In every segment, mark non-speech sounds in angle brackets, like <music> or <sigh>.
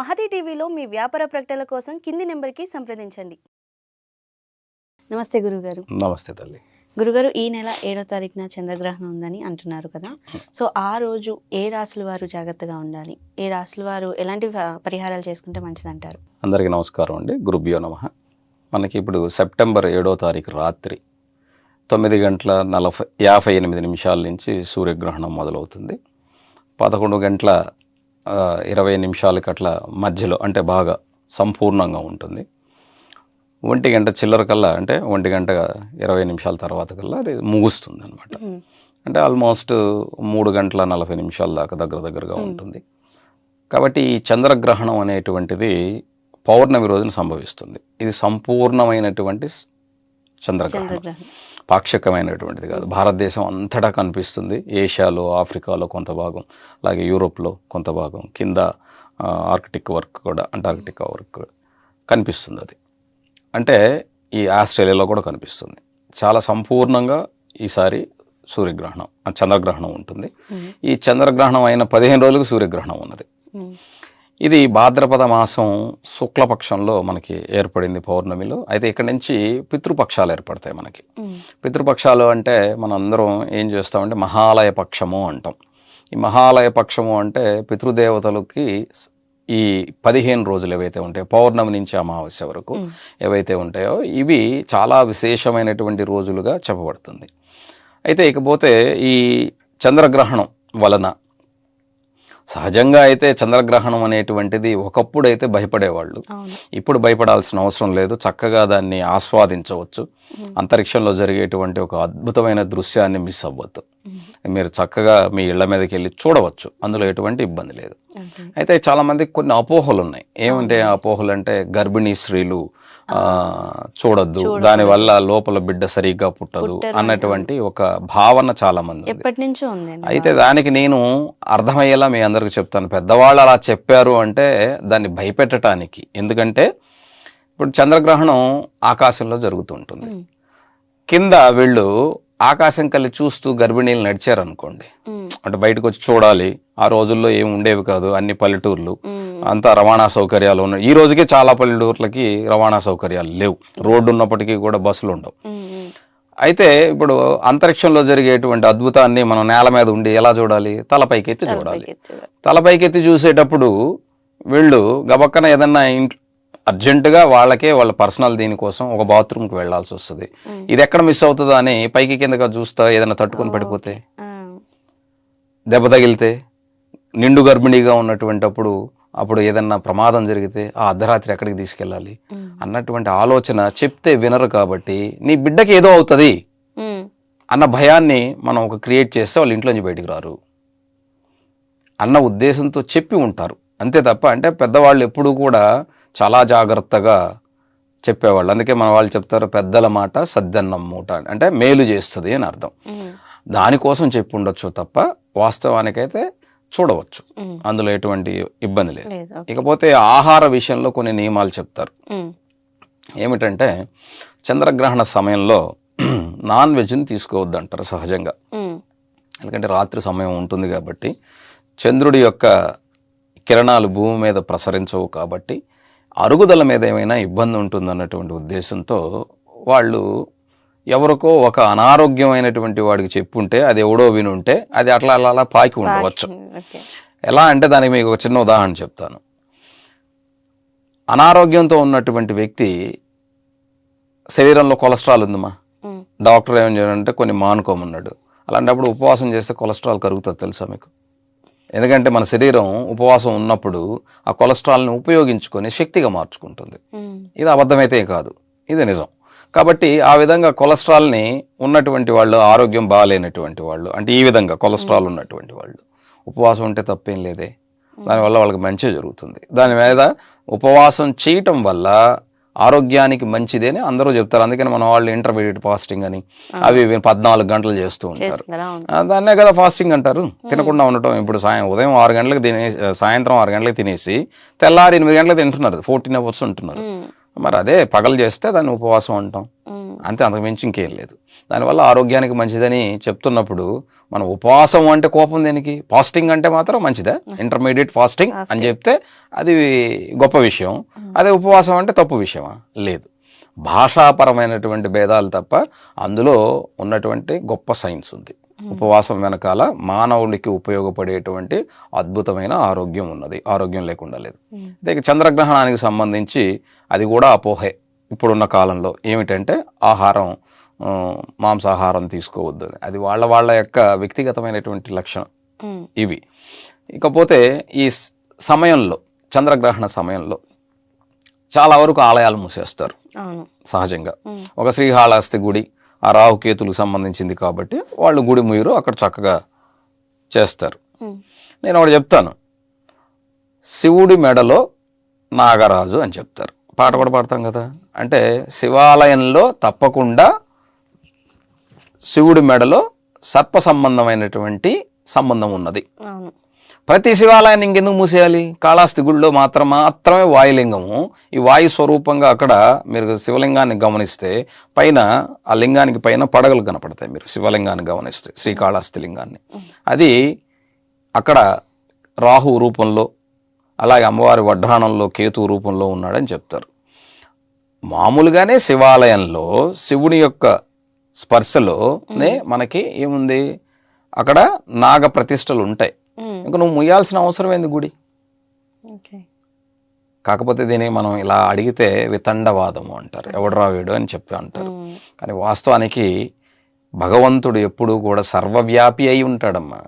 మహతి టీవీలో మీ వ్యాపార ప్రకటనల కోసం కింది నెంబర్కి సంప్రదించండి. నమస్తే గురుగారు. నమస్తే తల్లి. గురుగారు ఈ నెల ఏడో తారీఖున చంద్రగ్రహణం ఉందని అంటున్నారు కదా. సో ఆ రోజు ఏ రాసుల వారు జాగ్రత్తగా ఉండాలి? ఏ రాసుల వారు ఎలాంటి పరిహారాలు చేసుకుంటే మంచిదంటారు? అందరికీ నమస్కారం అండి. గురుభ్యో నమ. మనకి ఇప్పుడు సెప్టెంబర్ ఏడో తారీఖు రాత్రి తొమ్మిది గంటల నలభై యాభై ఎనిమిది నిమిషాల నుంచి సూర్యగ్రహణం మొదలవుతుంది. పదకొండు గంటల ఇరవై నిమిషాలకి అట్లా మధ్యలో అంటే బాగా సంపూర్ణంగా ఉంటుంది. ఒంటి గంట చిల్లర కల్లా అంటే ఒంటి గంట ఇరవై నిమిషాల తర్వాత కల్లా అది ముగుస్తుంది అనమాట అంటే ఆల్మోస్ట్ మూడు గంటల నలభై నిమిషాల దాకా దగ్గర దగ్గరగా ఉంటుంది. కాబట్టి ఈ చంద్రగ్రహణం అనేటువంటిది పౌర్ణమి రోజున సంభవిస్తుంది. ఇది సంపూర్ణమైనటువంటి చంద్రగ్రహణం. పాక్షికమైనటువంటిది కాదు. భారతదేశం అంతటా కనిపిస్తుంది. ఏషియాలో ఆఫ్రికాలో కొంత భాగం అలాగే యూరోప్లో కొంత భాగం కింద ఆర్కిటిక్ వర్క్ కూడా అంటార్కిటిక్ వర్క్ కూడా కనిపిస్తుంది అది. అంటే ఈ ఆస్ట్రేలియాలో కూడా కనిపిస్తుంది. చాలా సంపూర్ణంగా ఈసారి సూర్యగ్రహణం చంద్రగ్రహణం ఉంటుంది. ఈ చంద్రగ్రహణం అయిన పదిహేను రోజులకు సూర్యగ్రహణం ఉన్నది. ఇది భాద్రపద మాసం శుక్లపక్షంలో మనకి ఏర్పడింది పౌర్ణమిలో. అయితే ఇక్కడ నుంచి పితృపక్షాలు ఏర్పడతాయి మనకి. పితృపక్షాలు అంటే మనం అందరం ఏం చేస్తామంటే మహాలయ పక్షము అంటాం. ఈ మహాలయ పక్షము అంటే పితృదేవతలకి ఈ పదిహేను రోజులు ఏవైతే ఉంటాయో పౌర్ణమి నుంచి అమావాస్య వరకు ఏవైతే ఉంటాయో ఇవి చాలా విశేషమైనటువంటి రోజులుగా చెప్పబడుతుంది. అయితే ఇకపోతే ఈ చంద్రగ్రహణం వలన సహజంగా అయితే చంద్రగ్రహణం అనేటువంటిది ఒకప్పుడు అయితే భయపడేవాళ్ళు ఇప్పుడు భయపడాల్సిన అవసరం లేదు. చక్కగా దాన్ని ఆస్వాదించవచ్చు. అంతరిక్షంలో జరిగేటువంటి ఒక అద్భుతమైన దృశ్యాన్ని మిస్ అవ్వద్దు. మీరు చక్కగా మీ ఇళ్ళ మీదకి వెళ్ళి చూడవచ్చు. అందులో ఎటువంటి ఇబ్బంది లేదు. అయితే చాలా మందికి కొన్ని అపోహలు ఉన్నాయి. ఏమంటే అపోహలు అంటే గర్భిణీ స్త్రీలు చూడొద్దు. దానివల్ల లోపల బిడ్డ సరిగ్గా పుట్టదు అన్నటువంటి ఒక భావన చాలా మంది అయితే దానికి నేను అర్థమయ్యేలా మీ అందరికి చెప్తాను. పెద్దవాళ్ళు అలా చెప్పారు అంటే దాన్ని భయపెట్టడానికి ఎందుకంటే ఇప్పుడు చంద్రగ్రహణం ఆకాశంలో జరుగుతుంటుంది. కింద వీళ్ళు ఆకాశం కల్లి చూస్తూ గర్భిణీలు నడిచారనుకోండి ఉమ్. అంటే బయటకు వచ్చి చూడాలి ఆ రోజుల్లో ఏమి ఉండేవి కాదు అన్ని పల్లెటూర్లు. అంతా రవాణా సౌకర్యాలు ఉన్నాయి ఈ రోజుకే చాలా పల్లెటూర్లకి రవాణా సౌకర్యాలు లేవు రోడ్డు ఉన్నప్పటికీ కూడా బస్సులు ఉండవు. అయితే ఇప్పుడు అంతరిక్షంలో జరిగేటువంటి అద్భుతాన్ని మనం నేల మీద ఉండి ఎలా చూడాలి తలపైకెత్తి చూడాలి. తలపైకెత్తి చూసేటప్పుడు వీళ్ళు గబక్కన ఏదన్నా ఇంట్లో అర్జెంటుగా వాళ్ళకే వాళ్ళ పర్సనల్ దీనికోసం ఒక బాత్రూమ్కి వెళ్ళాల్సి వస్తుంది ఇది ఎక్కడ మిస్ అవుతుందో అని పైకి కిందగా చూస్తా ఏదైనా తట్టుకొని పడిపోతే. దెబ్బ తగిలితే నిండు గర్భిణీగా ఉన్నటువంటి అప్పుడు అప్పుడు ఏదన్నా ప్రమాదం జరిగితే ఆ అర్ధరాత్రి ఎక్కడికి తీసుకెళ్ళాలి. అన్నటువంటి ఆలోచన చెప్తే వినరు కాబట్టి నీ బిడ్డకి ఏదో అవుతుంది. అన్న భయాన్ని మనం ఒక క్రియేట్ చేస్తే వాళ్ళు ఇంట్లోంచి బయటికి రారు అన్న ఉద్దేశంతో చెప్పి ఉంటారు అంతే తప్ప అంటే పెద్దవాళ్ళు ఎప్పుడూ కూడా చాలా జాగ్రత్తగా చెప్పేవాళ్ళు అందుకే మన వాళ్ళు చెప్తారు పెద్దల మాట సద్దన్నం మూట అని. అంటే మేలు చేస్తుంది అని అర్థం. దానికోసం చెప్పి ఉండొచ్చు తప్ప వాస్తవానికైతే చూడవచ్చు. అందులో ఎటువంటి ఇబ్బంది లేదు. ఇకపోతే ఆహార విషయంలో కొన్ని నియమాలు చెప్తారు. ఏమిటంటే చంద్రగ్రహణ సమయంలో <clears throat> నాన్ వెజ్ని తీసుకోవద్దు అంటారు సహజంగా. ఎందుకంటే రాత్రి సమయం ఉంటుంది కాబట్టి చంద్రుడి యొక్క కిరణాలు భూమి మీద ప్రసరించవు కాబట్టి అరుగుదల మీద ఏమైనా ఇబ్బంది ఉంటుందన్నటువంటి ఉద్దేశంతో వాళ్ళు ఎవరికో ఒక అనారోగ్యమైనటువంటి వాడికి చెప్పుంటే అది ఎవడో వినుంటే అది అట్లా అలా అలా పాకి ఉండవచ్చు. ఎలా అంటే దానికి మీకు ఒక చిన్న ఉదాహరణ చెప్తాను. అనారోగ్యంతో ఉన్నటువంటి వ్యక్తి శరీరంలో కొలెస్ట్రాల్ ఉందమ్మా ఉమ్. డాక్టర్ ఏం చేయాలంటే కొన్ని మానుకోమన్నాడు. అలాంటప్పుడు ఉపవాసం చేస్తే కొలెస్ట్రాల్ కరుగుతుంది తెలుసా మీకు? ఎందుకంటే మన శరీరం ఉపవాసం ఉన్నప్పుడు ఆ కొలెస్ట్రాల్ని ఉపయోగించుకొని శక్తిగా మార్చుకుంటుంది. ఇది అబద్ధమైతే కాదు. ఇది నిజం. కాబట్టి ఆ విధంగా కొలెస్ట్రాల్ని ఉన్నటువంటి వాళ్ళు ఆరోగ్యం బాగాలేనటువంటి వాళ్ళు అంటే ఈ విధంగా కొలెస్ట్రాల్ ఉన్నటువంటి వాళ్ళు ఉపవాసం ఉంటే తప్పేం లేదే. దానివల్ల వాళ్ళకి మంచి జరుగుతుంది. దాని మీద ఉపవాసం చేయటం వల్ల ఆరోగ్యానికి మంచిది అని అందరూ చెప్తారు. అందుకని మన వాళ్ళు ఇంటర్మీడియట్ ఫాస్టింగ్ అని అవి పద్నాలుగు గంటలు చేస్తూ ఉంటారు. దాన్నే కదా ఫాస్టింగ్ అంటారు. తినకుండా ఉండటం ఇప్పుడు సాయం ఉదయం ఆరు గంటలకు తినేసి సాయంత్రం ఆరు గంటలకు తినేసి తెల్లారి ఎనిమిది గంటలకు తింటున్నారు. ఫోర్టీన్ అవర్స్ ఉంటున్నారు. మరి అదే పగలు చేస్తే దాన్ని ఉపవాసం అంటాం. అంతే అంతకు మించి ఇంకేం లేదు. దానివల్ల ఆరోగ్యానికి మంచిదని చెప్తున్నప్పుడు మనం ఉపవాసం అంటే కోపం దేనికి? ఫాస్టింగ్ అంటే మాత్రం మంచిదా. ఇంటర్మీడియట్ ఫాస్టింగ్ అని చెప్తే అది గొప్ప విషయం. అదే ఉపవాసం అంటే తప్పు విషయమా? లేదు. భాషాపరమైనటువంటి భేదాలు తప్ప అందులో ఉన్నటువంటి గొప్ప సైన్స్ ఉంది. ఉపవాసం వెనకాల మానవుడికి ఉపయోగపడేటువంటి అద్భుతమైన ఆరోగ్యం ఉన్నది. ఆరోగ్యం లేకుండా లేదు. అయితే చంద్రగ్రహణానికి సంబంధించి అది కూడా అపోహే. ఇప్పుడున్న కాలంలో ఏమిటంటే ఆహారం మాంసాహారం తీసుకోవద్దు. అది వాళ్ళ వాళ్ళ యొక్క వ్యక్తిగతమైనటువంటి లక్షణం ఇవి. ఇకపోతే ఈ సమయంలో చంద్రగ్రహణ సమయంలో చాలా వరకు ఆలయాలు మూసేస్తారు. సహజంగా. ఒక శ్రీహాళహస్తి గుడి ఆ రాహుకేతులకు సంబంధించింది కాబట్టి వాళ్ళు గుడి ముయ్యరు అక్కడ చక్కగా చేస్తారు. నేను ఒకటి చెప్తాను. శివుడి మెడలో నాగరాజు అని చెప్తారు. పాట కూడా పాడతాం కదా. అంటే శివాలయంలో తప్పకుండా శివుడి మెడలో సర్ప సంబంధమైనటువంటి సంబంధం ఉన్నది. ప్రతి శివాలయాన్ని ఇంకెందుకు మూసేయాలి? కాళాస్తి గుడిలో మాత్రం మాత్రమే వాయులింగము. ఈ వాయు స్వరూపంగా అక్కడ మీరు శివలింగాన్ని గమనిస్తే పైన ఆ లింగానికి పైన పడగలు కనపడతాయి మీరు శివలింగాన్ని గమనిస్తే శ్రీకాళహస్తి లింగాన్ని. అది అక్కడ రాహు రూపంలో అలాగే అమ్మవారి వడ్డాణంలో కేతు రూపంలో ఉన్నాడని చెప్తారు. మామూలుగానే శివాలయంలో శివుని యొక్క స్పర్శలోనే మనకి ఏముంది? అక్కడ నాగ ప్రతిష్టలు ఉంటాయి. ఇంకా నువ్వు ముయ్యాల్సిన అవసరం ఏంది గుడి? ఓకే. కాకపోతే దీన్ని మనం ఇలా అడిగితే వితండవాదము అంటారు. ఎవడరా వీడు అని చెప్పి అంటారు. కానీ వాస్తవానికి భగవంతుడు ఎప్పుడూ కూడా సర్వవ్యాపి అయి ఉంటాడమ్మా.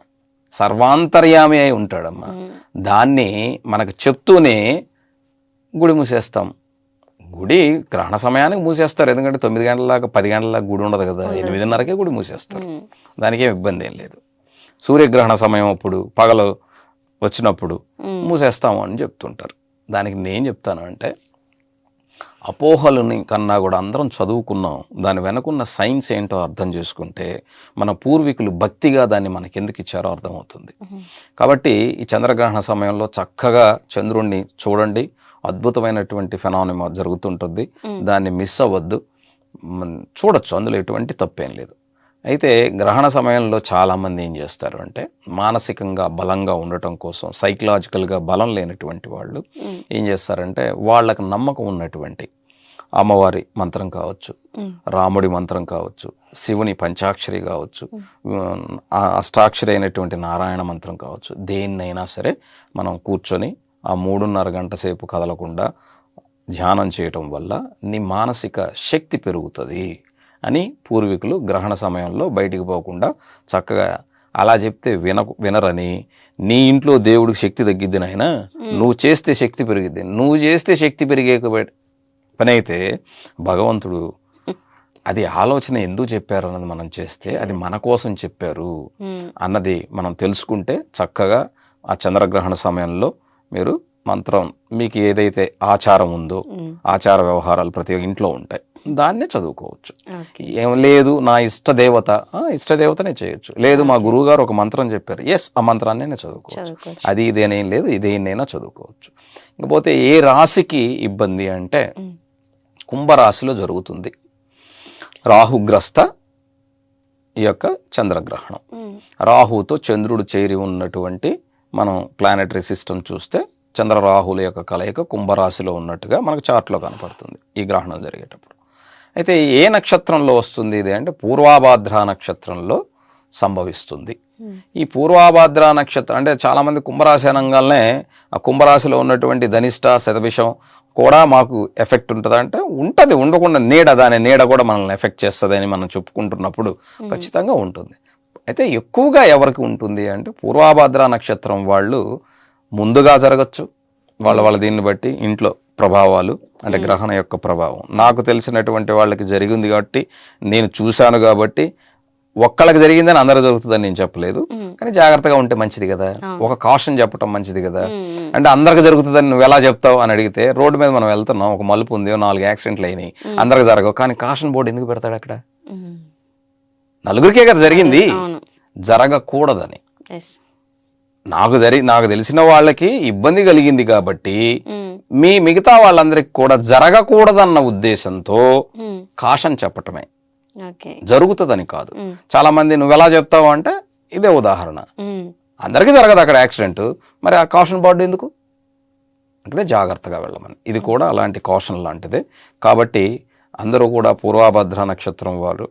సర్వాంతర్యామి అయి ఉంటాడమ్మా. దాన్ని మనకు చెప్తూనే గుడి మూసేస్తాం. గుడి గ్రహణ సమయానికి మూసేస్తారు. ఎందుకంటే తొమ్మిది గంటల దాకా పది గంటల దాకా గుడి ఉండదు కదా. ఎనిమిదిన్నరకే గుడి మూసేస్తారు. దానికి ఏం ఇబ్బంది ఏం లేదు. సూర్యగ్రహణ సమయం అప్పుడు పగలు వచ్చినప్పుడు మూసేస్తాము అని చెప్తుంటారు. దానికి నేను చెప్తాను అంటే అపోహలని కన్నా కూడా అందరం చదువుకున్నాం. దాని వెనకున్న సైన్స్ ఏంటో అర్థం చేసుకుంటే మన పూర్వీకులు భక్తిగా దాన్ని మనకి ఎందుకు ఇచ్చారో అర్థమవుతుంది. కాబట్టి ఈ చంద్రగ్రహణ సమయంలో చక్కగా చంద్రుణ్ణి చూడండి. అద్భుతమైనటువంటి ఫెనానిమా జరుగుతుంటుంది. దాన్ని మిస్ అవ్వద్దు. చూడొచ్చు. అందులో ఎటువంటి తప్పేం లేదు. అయితే గ్రహణ సమయంలో చాలామంది ఏం చేస్తారు అంటే మానసికంగా బలంగా ఉండటం కోసం సైకలాజికల్గా బలం లేనటువంటి వాళ్ళు ఏం చేస్తారంటే వాళ్ళకి నమ్మకం ఉన్నటువంటి అమ్మవారి మంత్రం కావచ్చు రాముడి మంత్రం కావచ్చు శివుని పంచాక్షరి కావచ్చు అష్టాక్షరి అయినటువంటి నారాయణ మంత్రం కావచ్చు. దేన్నైనా సరే మనం కూర్చొని ఆ మూడున్నర గంట సేపు కదలకుండా ధ్యానం చేయటం వల్ల నీ మానసిక శక్తి పెరుగుతుంది అని పూర్వీకులు గ్రహణ సమయంలో బయటికి పోకుండా చక్కగా అలా చెప్తే విన వినరని నీ ఇంట్లో దేవుడికి శక్తి తగ్గిద్ది నాయనా నువ్వు చేస్తే శక్తి పెరిగిద్ది. నువ్వు చేస్తే శక్తి పెరిగే పని అయితే భగవంతుడు <laughs> అది ఆలోచన ఎందుకు చెప్పారు అన్నది మనం చేస్తే అది మన కోసం చెప్పారు అన్నది మనం తెలుసుకుంటే చక్కగా ఆ చంద్రగ్రహణ సమయంలో మీరు మంత్రం మీకు ఏదైతే ఆచారం ఉందో ఆచార వ్యవహారాలు ప్రతి ఇంట్లో ఉంటాయి. దాన్నే చదువుకోవచ్చు. ఏం లేదు నా ఇష్ట దేవత ఇష్ట దేవతనే చేయొచ్చు. లేదు మా గురువు గారు ఒక మంత్రం చెప్పారు. ఎస్ ఆ మంత్రాన్ని నేను చదువుకోవచ్చు. అది ఇదేనేం లేదు ఇదేనైనా చదువుకోవచ్చు. ఇకపోతే ఏ రాశికి ఇబ్బంది అంటే కుంభరాశిలో జరుగుతుంది. రాహుగ్రస్త ఈ యొక్క చంద్రగ్రహణం. రాహుతో చంద్రుడు చేరి ఉన్నటువంటి మనం ప్లానెటరీ సిస్టమ్ చూస్తే చంద్ర రాహుల యొక్క కలయిక కుంభరాశిలో ఉన్నట్టుగా మనకు చార్ట్లో కనపడుతుంది ఈ గ్రహణం జరిగేటప్పుడు. అయితే ఏ నక్షత్రంలో వస్తుంది ఇది అంటే పూర్వాభాద్ర నక్షత్రంలో సంభవిస్తుంది. ఉమ్, ఈ పూర్వాభాద్ర నక్షత్రం అంటే చాలామంది కుంభరాశి అనగానే ఆ కుంభరాశిలో ఉన్నటువంటి ధనిష్ట శతభిషం కూడా మాకు ఎఫెక్ట్ ఉంటుందా? అంటే ఉంటుంది ఉండకుండా నీడ దాని నీడ కూడా మనల్ని ఎఫెక్ట్ చేస్తుందని మనం చెప్పుకుంటున్నప్పుడు ఖచ్చితంగా ఉంటుంది. అయితే ఎక్కువగా ఎవరికి ఉంటుంది అంటే పూర్వాభాద్ర నక్షత్రం వాళ్ళు ముందుగా జరగచ్చు. వాళ్ళ వాళ్ళ దీన్ని బట్టి ఇంట్లో ప్రభావాలు అంటే గ్రహణ యొక్క ప్రభావం. నాకు తెలిసినటువంటి వాళ్ళకి జరిగింది కాబట్టి నేను చూశాను కాబట్టి ఒక్కళ్ళకి జరిగిందని అందరూ జరుగుతుందని నేను చెప్పలేదు. కానీ జాగ్రత్తగా ఉంటే మంచిది కదా. ఒక కాషన్ చెప్పటం మంచిది కదా. అంటే అందరికి జరుగుతుందని నువ్వు ఎలా చెప్తావు అని అడిగితే రోడ్డు మీద మనం వెళ్తున్నాం ఒక మలుపు ఉంది నాలుగు యాక్సిడెంట్లు అయినాయి అందరికి జరగవు. కానీ కాషన్ బోర్డు ఎందుకు పెడతాడు అక్కడ? నలుగురికే కదా జరిగింది. జరగకూడదని. నాకు జరి నాకు తెలిసిన వాళ్ళకి ఇబ్బంది కలిగింది కాబట్టి ఉమ్, మీ మిగతా వాళ్ళందరికీ కూడా జరగకూడదన్న ఉద్దేశంతో ఉమ్, కాషన్ చెప్పటమే. జరుగుతుందని కాదు. ఉమ్, చాలా మంది నువ్వు ఎలా చెప్తావు అంటే ఇదే ఉదాహరణ. అందరికీ జరగదు అక్కడ యాక్సిడెంట్. మరి ఆ కాషన్ బోర్డు ఎందుకు? అంటే జాగ్రత్తగా వెళ్ళమని. ఇది కూడా అలాంటి కాషన్ లాంటిదే. కాబట్టి అందరూ కూడా పూర్వాభద్ర నక్షత్రం వారు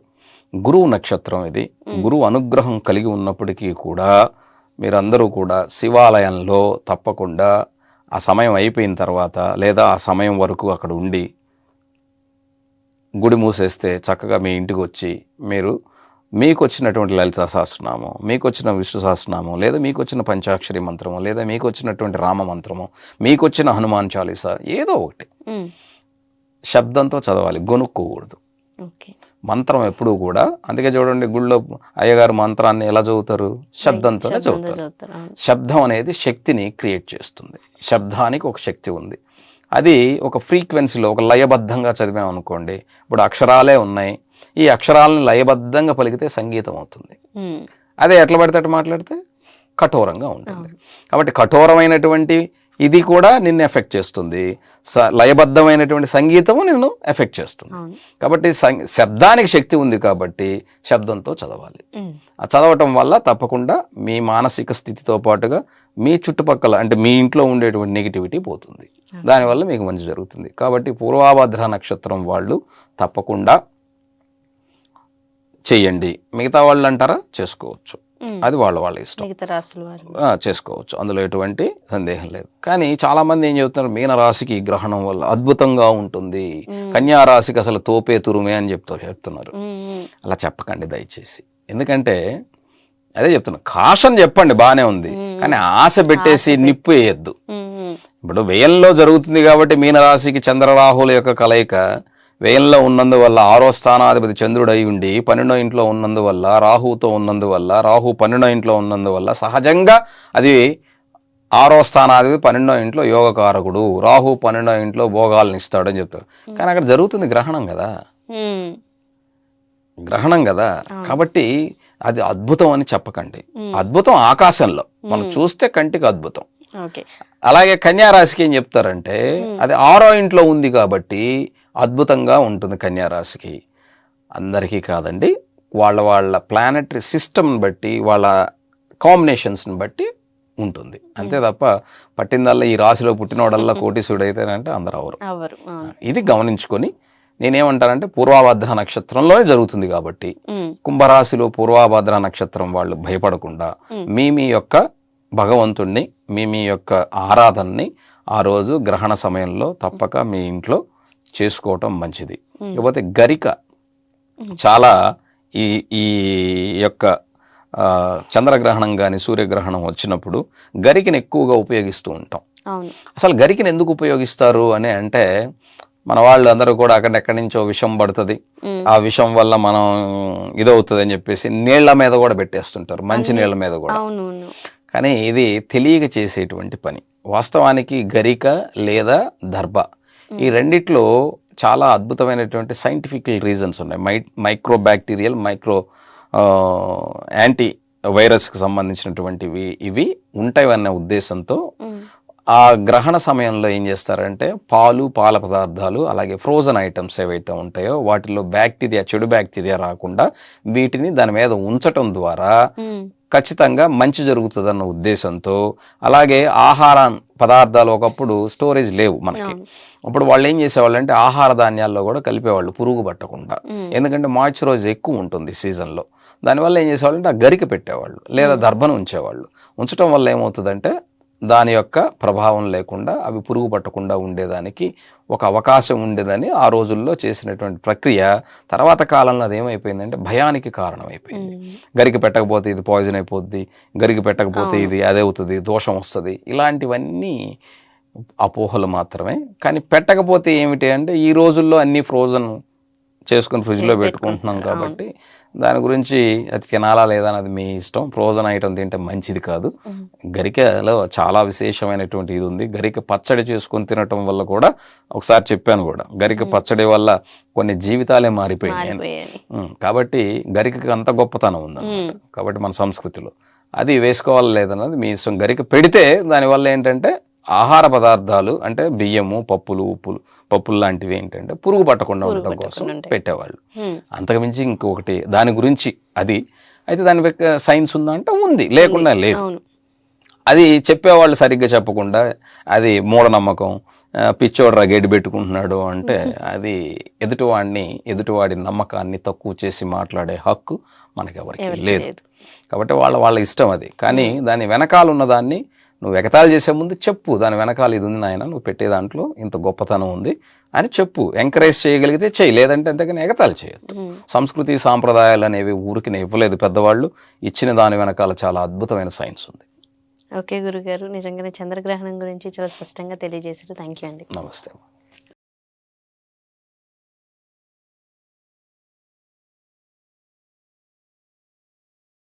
గురువు నక్షత్రం ఇది. గురువు అనుగ్రహం కలిగి ఉన్నప్పటికీ కూడా మీరందరూ కూడా శివాలయంలో తప్పకుండా ఆ సమయం అయిపోయిన తర్వాత లేదా ఆ సమయం వరకు అక్కడ ఉండి గుడి మూసేస్తే చక్కగా మీ ఇంటికి వచ్చి మీరు మీకు వచ్చినటువంటి లలిత సహస్రనామం మీకు వచ్చిన విష్ణు సహస్రనామం లేదా మీకు వచ్చిన పంచాక్షరి మంత్రము లేదా మీకు వచ్చినటువంటి రామ మంత్రము మీకు వచ్చిన హనుమాన్ చాలీస ఏదో ఒకటి. శబ్దంతో చదవాలి గొనుక్కోకూడదు. ఓకే. మంత్రం ఎప్పుడూ కూడా అందుకే చూడండి గుళ్ళో అయ్యగారు మంత్రాన్ని ఎలా చదువుతారు? శబ్దంతోనే శబ్దంతో చదువుతారు. శబ్దం అనేది శక్తిని క్రియేట్ చేస్తుంది. శబ్దానికి ఒక శక్తి ఉంది. అది ఒక ఫ్రీక్వెన్సీలో ఒక లయబద్ధంగా చదివామనుకోండి ఇప్పుడు అక్షరాలే ఉన్నాయి. ఈ అక్షరాలను లయబద్ధంగా పలికితే సంగీతం అవుతుంది. అదే ఎట్లా పడితే అట్లా మాట్లాడితే కఠోరంగా ఉంటుంది. కాబట్టి కఠోరమైనటువంటి ఇది కూడా నిన్ను ఎఫెక్ట్ చేస్తుంది. స లయబద్ధమైనటువంటి సంగీతము నిన్ను ఎఫెక్ట్ చేస్తుంది. కాబట్టి శబ్దానికి శక్తి ఉంది కాబట్టి శబ్దంతో చదవాలి. ఆ చదవటం వల్ల తప్పకుండా మీ మానసిక స్థితితో పాటుగా మీ చుట్టుపక్కల అంటే మీ ఇంట్లో ఉండేటువంటి నెగిటివిటీ పోతుంది. దానివల్ల మీకు మంచి జరుగుతుంది. కాబట్టి పూర్వాభద్ర నక్షత్రం వాళ్ళు తప్పకుండా చెయ్యండి మిగతా వాళ్ళు అంటారా చేసుకోవచ్చు. అది వాళ్ళ వాళ్ళ ఇష్టం. చేసుకోవచ్చు. అందులో ఎటువంటి సందేహం లేదు. కానీ చాలా మంది ఏం చెబుతున్నారు? మీన రాశికి గ్రహణం వల్ల అద్భుతంగా ఉంటుంది. కన్యా రాశికి అసలు తోపే తురుమే అని చెప్తూ చెప్తున్నారు. అలా చెప్పకండి దయచేసి. ఎందుకంటే అదే చెప్తున్నా కాషన్ చెప్పండి బాగానే ఉంది. కానీ ఆశ పెట్టేసి నిప్పు వేయద్దు. ఇప్పుడు వ్యయంలో జరుగుతుంది కాబట్టి మీనరాశికి చంద్రరాహుల యొక్క కలయిక వ్యయంలో ఉన్నందువల్ల ఆరో స్థానాధిపతి చంద్రుడు అయి ఉండి పన్నెండో ఇంట్లో ఉన్నందువల్ల రాహుతో ఉన్నందువల్ల రాహు పన్నెండో ఇంట్లో ఉన్నందువల్ల సహజంగా అది ఆరో స్థానాధిపతి పన్నెండో ఇంట్లో యోగకారకుడు రాహు పన్నెండో ఇంట్లో భోగాలను ఇస్తాడని చెప్తారు కానీ అక్కడ జరుగుతుంది గ్రహణం కదా. గ్రహణం కదా. కాబట్టి అది అద్భుతం అని చెప్పకండి. అద్భుతం ఆకాశంలో. మనం చూస్తే కంటికి అద్భుతం. అలాగే కన్యా రాశికి ఏం చెప్తారంటే అది ఆరో ఇంట్లో ఉంది కాబట్టి అద్భుతంగా ఉంటుంది కన్యా రాశికి. అందరికీ కాదండి వాళ్ళ వాళ్ళ ప్లానటరీ సిస్టమ్ని బట్టి వాళ్ళ కాంబినేషన్స్ని బట్టి ఉంటుంది. అంతే తప్ప పట్టిందల్లా ఈ రాశిలో పుట్టినోడల్లా <laughs> కోటీసుడు అయితేనంటే అందరు అవరు. ఇది గమనించుకొని నేనేమంటానంటే పూర్వాభద్ర నక్షత్రంలోనే జరుగుతుంది కాబట్టి ఉమ్, కుంభరాశిలో పూర్వాభద్ర నక్షత్రం వాళ్ళు భయపడకుండా మీ మీ యొక్క భగవంతుణ్ణి మీ మీ యొక్క ఆరాధనని ఆ రోజు గ్రహణ సమయంలో తప్పక మీ ఇంట్లో చేసుకోవటం మంచిది. ఇకపోతే గరిక చాలా ఈ ఈ యొక్క చంద్రగ్రహణం కానీ సూర్యగ్రహణం వచ్చినప్పుడు గరికని ఎక్కువగా ఉపయోగిస్తూ ఉంటాం. అసలు గరికని ఎందుకు ఉపయోగిస్తారు అని అంటే మన వాళ్ళు అందరూ కూడా అక్కడెక్కడి నుంచో విషం పడుతుంది. ఆ విషం వల్ల మనం ఇదవుతుంది అని చెప్పేసి నీళ్ళ మీద కూడా పెట్టేస్తుంటారు. మంచి నీళ్ళ మీద కూడా. కానీ ఇది తెలియక చేసేటువంటి పని. వాస్తవానికి గరిక లేదా దర్భ. ఈ రెండిట్లో చాలా అద్భుతమైనటువంటి సైంటిఫిక్ రీజన్స్ ఉన్నాయి. My micro bacterial micro anti వైరస్కి సంబంధించినటువంటివి ఇవి ఉంటాయన్న ఉద్దేశంతో ఆ గ్రహణ సమయంలో ఏం చేస్తారంటే పాలు పాల పదార్థాలు అలాగే ఫ్రోజన్ ఐటమ్స్ ఏవైతే ఉంటాయో వాటిలో బ్యాక్టీరియా చెడు బ్యాక్టీరియా రాకుండా వీటిని దాని మీద ఉంచటం ద్వారా ఖచ్చితంగా మంచి జరుగుతుందన్న ఉద్దేశంతో అలాగే ఆహార పదార్థాలు ఒకప్పుడు స్టోరేజ్ లేవు మనకి. అప్పుడు వాళ్ళు ఏం చేసేవాళ్ళు అంటే ఆహార ధాన్యాల్లో కూడా కలిపేవాళ్ళు పురుగు పట్టకుండా. ఎందుకంటే మాయిశ్చరైజ్ ఎక్కువ ఉంటుంది సీజన్లో. దానివల్ల ఏం చేసేవాళ్ళు అంటే ఆ గరిక పెట్టేవాళ్ళు లేదా దర్భను ఉంచేవాళ్ళు. ఉంచడం వల్ల ఏమవుతుందంటే దాని యొక్క ప్రభావం లేకుండా అవి పురుగు పట్టకుండా ఉండేదానికి ఒక అవకాశం ఉండేదని ఆ రోజుల్లో చేసినటువంటి ప్రక్రియ. తర్వాత కాలంలో అది ఏమైపోయిందంటే భయానికి కారణమైపోయింది. గరికి పెట్టకపోతే ఇది పాయిజన్ అయిపోద్ది గరికి పెట్టకపోతే ఇది అదే అవుతుంది దోషం వస్తుంది. ఇలాంటివన్నీ అపోహలు మాత్రమే. కానీ పెట్టకపోతే ఏమిటి అంటే ఈ రోజుల్లో అన్ని ఫ్రోజన్ చేసుకుని ఫ్రిడ్జ్లో పెట్టుకుంటున్నాం కాబట్టి దాని గురించి అది తినాలా లేదా అన్నది మీ ఇష్టం. ఫ్రోజన్ ఐటమ్ తింటే మంచిది కాదు. గరికలో చాలా విశేషమైనటువంటి ఇది ఉంది. గరిక పచ్చడి చేసుకొని తినటం వల్ల కూడా ఒకసారి చెప్పాను కూడా గరిక పచ్చడి వల్ల కొన్ని జీవితాలే మారిపోయాయి. కాబట్టి గరికకి అంత గొప్పతనం ఉందన్నమాట. కాబట్టి మన సంస్కృతిలో అది వేసుకోవాలి లేదన్నది మీ ఇష్టం. గరిక పెడితే దానివల్ల ఏంటంటే ఆహార పదార్థాలు అంటే బియ్యము పప్పులు ఉప్పులు పప్పులు లాంటివి ఏంటంటే పురుగు పట్టకుండా ఉండటం కోసం. పెట్టేవాళ్ళు. అంతకుమించి ఇంకొకటి దాని గురించి అది అయితే దాని సైన్స్ ఉందా అంటే ఉంది లేకుండా లేదు. అది చెప్పేవాళ్ళు సరిగ్గా చెప్పకుండా అది మూఢనమ్మకం పిచ్చోడు రగేడి పెట్టుకుంటున్నాడు అంటే అది ఎదుటివాడిని ఎదుటివాడి నమ్మకాన్ని తక్కువ చేసి మాట్లాడే హక్కు మనకి ఎవరికి ఎవరికీ లేదు. లేదు. కాబట్టి వాళ్ళ వాళ్ళ ఇష్టం అది. కానీ దాని వెనకాల ఉన్నదాన్ని నువ్వు ఎగతాళి చేసే ముందు చెప్పు దాని వెనకాల ఇది ఉంది నాయన నువ్వు పెట్టే దాంట్లో ఇంత గొప్పతనం ఉంది అని చెప్పు. ఎంకరేజ్ చేయగలిగితే చెయ్యి లేదంటే అంతకని ఎగతాళి చేయొద్దు. సంస్కృతి సాంప్రదాయాలు అనేవి ఊరికి ఇవ్వలేదు పెద్దవాళ్ళు. ఇచ్చిన దాని వెనకాల చాలా అద్భుతమైన సైన్స్ ఉంది. ఓకే గురుగారు నిజంగానే చంద్రగ్రహణం గురించి చాలా స్పష్టంగా తెలియజేశారు. థ్యాంక్ యూ అండి. నమస్తే.